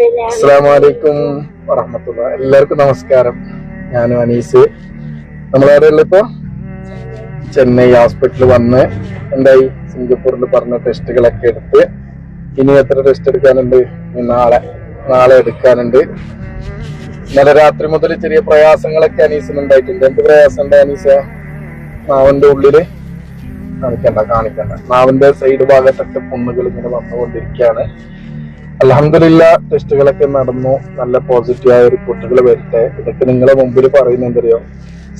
അസ്സാമലൈക്കും വറഹമത്തുള്ള. എല്ലാവർക്കും നമസ്കാരം. ഞാൻ അനീസ്. നമ്മളാരെയുള്ള ഇപ്പൊ? ചെന്നൈ ഹോസ്പിറ്റലിൽ വന്ന് എന്തായി? സിംഗപ്പൂരിൽ പറഞ്ഞ ടെസ്റ്റുകളൊക്കെ എടുത്ത്. ഇനി എത്ര ടെസ്റ്റ് എടുക്കാനുണ്ട്? നാളെ നാളെ എടുക്കാനുണ്ട്. ഇന്നലെ രാത്രി മുതൽ ചെറിയ പ്രയാസങ്ങളൊക്കെ അനീസിന് ഉണ്ടായിട്ടുണ്ട്. എന്ത് പ്രയാസം ഉണ്ട് അനീസ? നാവിന്റെ ഉള്ളിൽ? കാണിക്കണ്ട കാണിക്കണ്ട. നാവിന്റെ സൈഡ് ഭാഗത്തൊക്കെ പൊണ്ണുകൾ ഇങ്ങനെ വന്നുകൊണ്ടിരിക്കുകയാണ്. അലഹമില്ല ടെസ്റ്റുകളൊക്കെ നടന്നു. നല്ല പോസിറ്റീവായ റിപ്പോർട്ടുകൾ വരട്ടെ. ഇതൊക്കെ നിങ്ങളെ മുമ്പിൽ പറയുന്ന എന്തറിയോ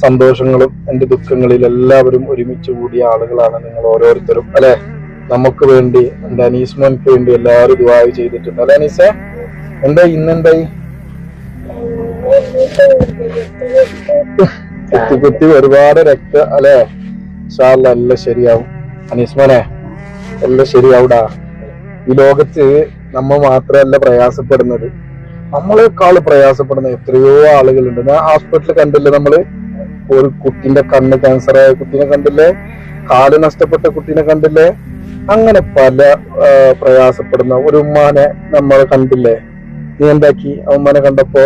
സന്തോഷങ്ങളും എന്റെ ദുഃഖങ്ങളിൽ എല്ലാവരും ഒരുമിച്ച് കൂടിയ ആളുകളാണ് നിങ്ങൾ ഓരോരുത്തരും. അല്ലെ? നമുക്ക് വേണ്ടി എന്റെ അനീസ്മോൻക്ക് വേണ്ടി എല്ലാവരും ദുബായ് ചെയ്തിട്ടുണ്ട്. അല്ലെ അനീസ? എന്താ ഇന്നെന്തായി കുത്തി കുത്തി ഒരുപാട് രക്ത അല്ലെ? ഷാല്ല എല്ലാം ശരിയാവും. അനീസ്മോനെ എല്ലാം ശരിയാവൂടാ. ഈ ലോകത്ത് നമ്മ മാത്രമല്ല പ്രയാസപ്പെടുന്നത്. നമ്മളെക്കാൾ പ്രയാസപ്പെടുന്ന എത്രയോ ആളുകളുണ്ട്. ഞാൻ ഹോസ്പിറ്റലിൽ കണ്ടില്ലേ നമ്മൾ? ഒരു കുട്ടിന്റെ കണ്ണ് ക്യാൻസർ ആയ കുട്ടീനെ കണ്ടില്ലേ? കാൽ നഷ്ടപ്പെട്ട കുട്ടീനെ കണ്ടില്ലേ? അങ്ങനെ പല പ്രയാസപ്പെടുന്ന ഒരു ഉമ്മാനെ നമ്മൾ കണ്ടില്ലേ? നീ എന്താക്കി? ഉമ്മാനെ കണ്ടപ്പോ?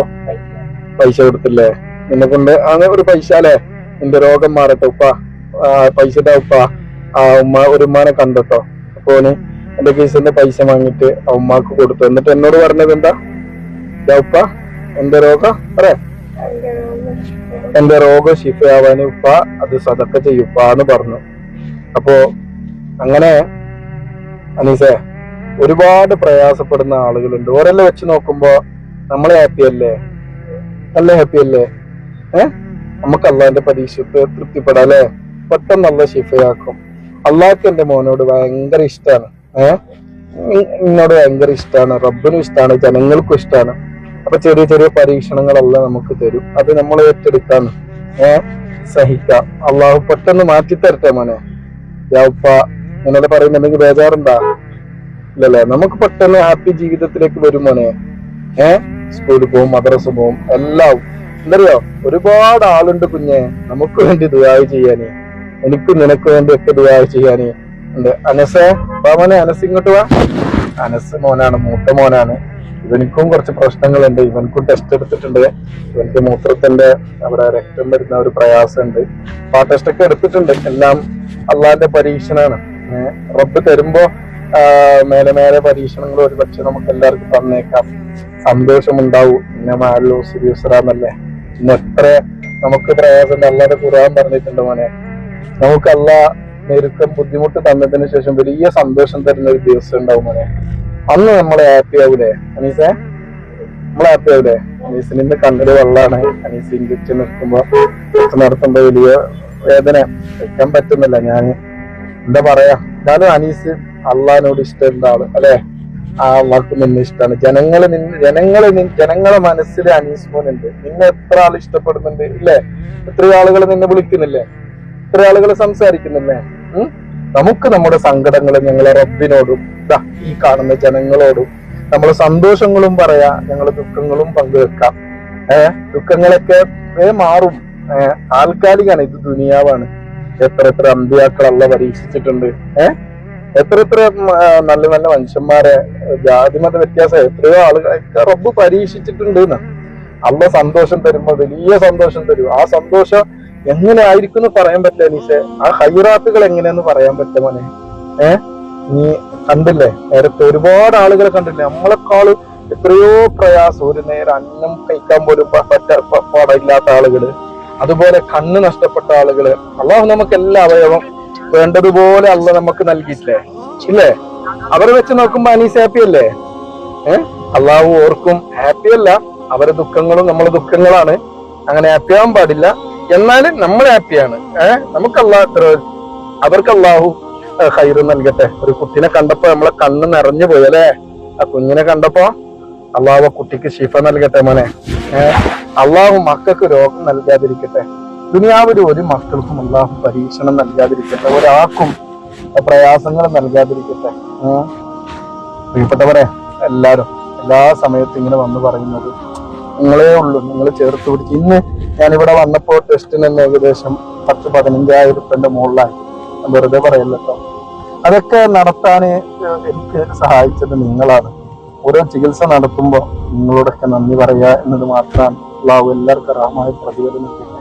പൈസ കൊടുത്തില്ലേ? നിന്നെ കൊണ്ട് അങ്ങനെ ഒരു പൈസ അല്ലേ? നിന്റെ രോഗം മാറട്ടെ ഉപ്പ. പൈസ ഉപ്പ. ആ ഉമ്മ ഒരു ഉമ്മാനെ കണ്ടട്ടോ. അപ്പൊ എന്റെ കേസിന്റെ പൈസ വാങ്ങിട്ട് ഉമ്മാക്ക് കൊടുത്തു. എന്നിട്ട് എന്നോട് പറഞ്ഞത് എന്താ? ഉപ്പ എന്റെ രോഗം? പറയാ എന്റെ രോഗം? ശിഫയാവാന് ഉപ്പ അത് സതക്ക ചെയ്യുപ്പ എന്ന് പറഞ്ഞു. അപ്പോ അങ്ങനെ അനീസേ ഒരുപാട് പ്രയാസപ്പെടുന്ന ആളുകളുണ്ട്. ഓരെല്ലാം വെച്ച് നോക്കുമ്പോ നമ്മളെ ഹാപ്പി അല്ലേ? നല്ല ഹാപ്പി അല്ലേ? ഏഹ് നമുക്ക് അള്ളാന്റെ പരീക്ഷത്ത് തൃപ്തിപ്പെടാം അല്ലേ? പെട്ടെന്ന് അള്ള ശിഫയാക്കും. അള്ളാഹ്ക്ക് എന്റെ മോനോട് ഭയങ്കര ഇഷ്ടമാണ് ഏഹ് എന്നോട് ഭയങ്കര ഇഷ്ടമാണ് റബ്ബിനും ഇഷ്ടമാണ് ജനങ്ങൾക്കും ഇഷ്ടമാണ് അപ്പൊ ചെറിയ ചെറിയ പരീക്ഷണങ്ങളെല്ലാം നമുക്ക് തരും. അത് നമ്മൾ ഏറ്റെടുക്കാന്ന് ഏഹ് സഹിക്കാം. അള്ളാഹു പെട്ടെന്ന് മാറ്റി തരട്ടെ മോനെ. യാപ്പ എന്നോട് പറയുന്നുണ്ടെങ്കിൽ ബേജാറുണ്ടാ. ഇല്ലല്ലേ? നമുക്ക് പെട്ടെന്ന് ഹാപ്പി ജീവിതത്തിലേക്ക് വരും മോനെ. ഏഹ് സ്കൂളിൽ പോവും മദ്രസ പോവും എല്ലാം. എന്തറിയോ? ഒരുപാട് ആളുണ്ട് കുഞ്ഞെ. നമുക്ക് വേണ്ടി ദുബായ് ചെയ്യാന്. എനിക്കും നിനക്ക് വേണ്ടി ഒക്കെ ദുബായ് ചെയ്യാന്. ഉണ്ട്. അനസേ വാ മോനെ അനസ് ഇങ്ങോട്ട് വാ. അനസ് മോനാണ് മൂത്ത മോനാണ്. ഇവനിക്കും കുറച്ച് പ്രശ്നങ്ങളുണ്ട്. ഇവനക്കും ടെസ്റ്റ് എടുത്തിട്ടുണ്ട്. ഇവനക്ക് മൂത്രത്തിന്റെ അവിടെ രക്തം വരുന്ന ഒരു പ്രയാസമുണ്ട്. അപ്പൊ ആ ടെസ്റ്റ് ഒക്കെ എടുത്തിട്ടുണ്ട്. എല്ലാം അള്ളാന്റെ പരീക്ഷണാണ്. റബ്ബ് തരുമ്പോ മേലെ മേലെ പരീക്ഷണങ്ങൾ ഒരു പക്ഷെ നമുക്ക് എല്ലാവർക്കും തന്നേക്കാം. സന്തോഷമുണ്ടാവും. പിന്നെ മാലോ സിരിയുസറാന്നല്ലേ ഇന്ന് എത്ര നമുക്ക് പ്രയാസം അല്ലാതെ ഖുർആൻ പറഞ്ഞിട്ടുണ്ട് മോനെ. നമുക്ക് അല്ല ഞെരുക്കം ബുദ്ധിമുട്ട് തന്നതിന് ശേഷം വലിയ സന്തോഷം തരുന്ന ഒരു ദിവസം ഉണ്ടാവും മോനെ. അന്ന് നമ്മൾ ഹാപ്പി ആവൂലേ അനീസേ? നമ്മൾ ഹാപ്പി ആവൂലേ? അനീസിന് ഇന്ന് കണ്ണിൽ വെള്ളാണ്. അനീസ് ഇഞ്ചിച്ച് നിൽക്കുമ്പോ നടത്തുമ്പോ വലിയ വേദന. വെക്കാൻ പറ്റുന്നില്ല ഞാൻ എന്താ പറയാ? എന്നാലും അനീസ് അള്ളഹാനോട് ഇഷ്ടം ആൾ അല്ലെ? ആ അള്ളാഹ്ക്ക് നിന്നെ ഇഷ്ടമാണ് ജനങ്ങളെ നിന്ന് ജനങ്ങൾ ജനങ്ങളെ മനസ്സിൽ അനീസ് മോനുണ്ട്. നിന്നെ എത്ര ആൾ ഇഷ്ടപ്പെടുന്നുണ്ട് ഇല്ലേ? എത്ര ആളുകൾ നിന്നെ വിളിക്കുന്നില്ലേ? എത്ര ആളുകൾ സംസാരിക്കുന്നില്ലേ? നമുക്ക് നമ്മുടെ സങ്കടങ്ങൾ ഞങ്ങളെ റബ്ബിനോടും ദാ ഈ കാണുന്ന ജനങ്ങളോടും നമ്മളെ സന്തോഷങ്ങളും പറയാ ഞങ്ങളെ ദുഃഖങ്ങളും പങ്കുവെക്കാം. ഏഹ് ദുഃഖങ്ങളൊക്കെ മാറും. ഏഹ് താൽക്കാലികാണ് ഇത് ദുനിയാവാണ്. എത്ര എത്ര അമ്പിയാക്കളല്ല പരീക്ഷിച്ചിട്ടുണ്ട്. ഏഹ് എത്ര എത്ര നല്ല നല്ല മനുഷ്യന്മാരെ ജാതിമത വ്യത്യാസം എത്രയോ ആളുകളൊക്കെ റബ്ബ് പരീക്ഷിച്ചിട്ടുണ്ട് അള്ള സന്തോഷം തരുമ്പോ വലിയ സന്തോഷം തരും. ആ സന്തോഷം എങ്ങനെ ആയിരിക്കും എന്ന് പറയാൻ പറ്റില്ല നീസെ ആ ഹൈറാത്തുകൾ എങ്ങനെയെന്ന് പറയാൻ പറ്റില്ല മോനെ. ഏ? നീ കണ്ടില്ലേ? നേരത്തെ ഒരുപാട് ആളുകളെ കണ്ടില്ലേ? നമ്മളെക്കാൾ എത്രയോ പ്രയാസം ഒരു നേരം അന്നം കഴിക്കാൻ പോലും പറ്റ പാടില്ലാത്ത ആളുകൾ. അതുപോലെ കണ്ണ് നഷ്ടപ്പെട്ട ആളുകൾ. അള്ളാഹു നമുക്ക് എല്ലാ അവയവം വേണ്ടതുപോലെ അല്ല നമുക്ക് നൽകിയിട്ടില്ലേ? ഇല്ലേ? അവരെ വെച്ച് നോക്കുമ്പോ അനീസ് ഹാപ്പി അല്ലേ? ഏഹ് അള്ളാഹു ഓർക്കും ഹാപ്പി അല്ല. അവരെ ദുഃഖങ്ങളും നമ്മളെ ദുഃഖങ്ങളാണ്. അങ്ങനെ ഹാപ്പി ആവാൻ പാടില്ല. എന്നാലും നമ്മൾ ഹാപ്പിയാണ്. ഏഹ് നമുക്ക് അള്ളാഹ് അവർക്ക് അള്ളാഹു ഹൈറ് നൽകട്ടെ. ഒരു കുട്ടിനെ കണ്ടപ്പോ നമ്മളെ കണ്ണ് നിറഞ്ഞു പോയി അല്ലേ? ആ കുഞ്ഞിനെ കണ്ടപ്പോ അള്ളാഹു കുട്ടിക്ക് ശിഫ നൽകട്ടെ മോനെ. ഏഹ് അള്ളാഹു മക്കൾക്ക് രോഗം നൽകാതിരിക്കട്ടെ. ദുനിയാവിൽ ഒരു മക്കൾക്കും അള്ളാഹു പരീക്ഷണം നൽകാതിരിക്കട്ടെ. ഒരാൾക്കും പ്രയാസങ്ങൾ നൽകാതിരിക്കട്ടെ. പ്രിയപ്പെട്ടവരെ എല്ലാരും എല്ലാ സമയത്തും ഇങ്ങനെ വന്ന് പറയുന്നത് നിങ്ങളേ ഉള്ളൂ നിങ്ങൾ ചേർത്ത് പിടിച്ച്. ഇന്ന് ഞാനിവിടെ വന്നപ്പോൾ ടെസ്റ്റിന് തന്നെ ഏകദേശം പത്ത് പതിനഞ്ചായിരം റുപ്യന്റെ മുകളിലായി. വെറുതെ പറയല്ലോ അതൊക്കെ നടത്താൻ എനിക്ക് സഹായിച്ചത് നിങ്ങളാണ്. ഓരോ ചികിത്സ നടത്തുമ്പോൾ നിങ്ങളോടൊക്കെ നന്ദി പറയുക എന്നത് മാത്രമാണ്. എല്ലാവർക്കും പ്രതിഫലം നൽകട്ടെ